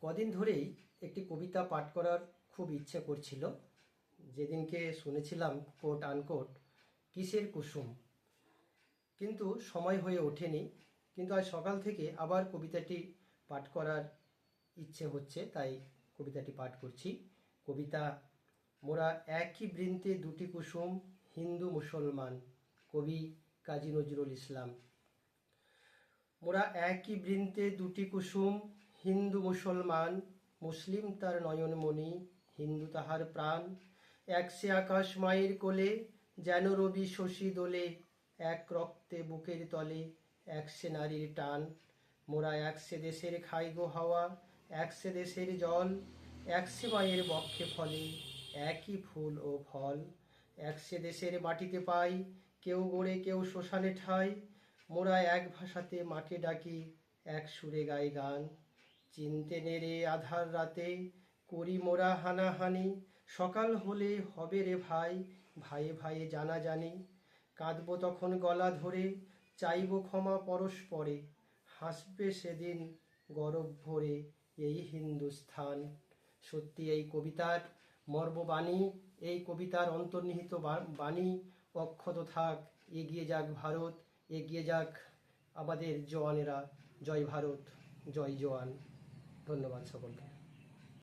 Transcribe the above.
কদিন ধরেই একটি কবিতা পাঠ করার খুব ইচ্ছে করছিল। যেদিনকে শুনেছিলাম কোট আনকোট কিসের কুসুম? কিন্তু সময় হয়ে ওঠেনি। কিন্তু আজ সকাল থেকে আবার কবিতাটি পাঠ করার ইচ্ছে হচ্ছে, তাই কবিতাটি পাঠ করছি। কবিতা, মোরা একই বৃন্তে দুটি কুসুম, হিন্দু মুসলমান, কবি কাজী নজরুল ইসলাম। মোরা একই বৃন্তে দুটি কুসুম হিন্দু মুসলমান, মুসলিম তার নয়নমণি, হিন্দু তাহার প্রাণ। এক সে আকাশ মায়ের কোলে, যেন রবি শশী দোলে। এক রক্তে বুকের তলে, এক সে নারীর টান। মোরা এক সে দেশের খাই গো হাওয়া, এক সে দেশের জল। এক সে মায়ের বক্ষে ফলে, একই ফুল ও ফল। এক সে দেশের মাটিতে পাই, কেউ গড়ে কেউ শ্মশানে ঠাই। মোরা এক ভাষাতে মাকে ডাকি, এক সুরে গাই গান। চিনতে নেড়ে আধার রাতে, করি মোরা হানাহানি। সকাল হলে হবে রে ভাই ভাইয়ে ভাইয়ে জানা জানি কাঁদবো তখন গলা ধরে, চাইব ক্ষমা পরস্পরে। হাসবে সেদিন গরব ভরে এই হিন্দুস্থান। সত্যি এই কবিতার মর্মবাণী এই কবিতার অন্তর্নিহিত বাণী অক্ষত থাক, এগিয়ে যাক ভারত, এগিয়ে যাক আমাদের জওয়ানেরা। জয় ভারত, জয় জওয়ান। ধন্যবাদ সকলকে।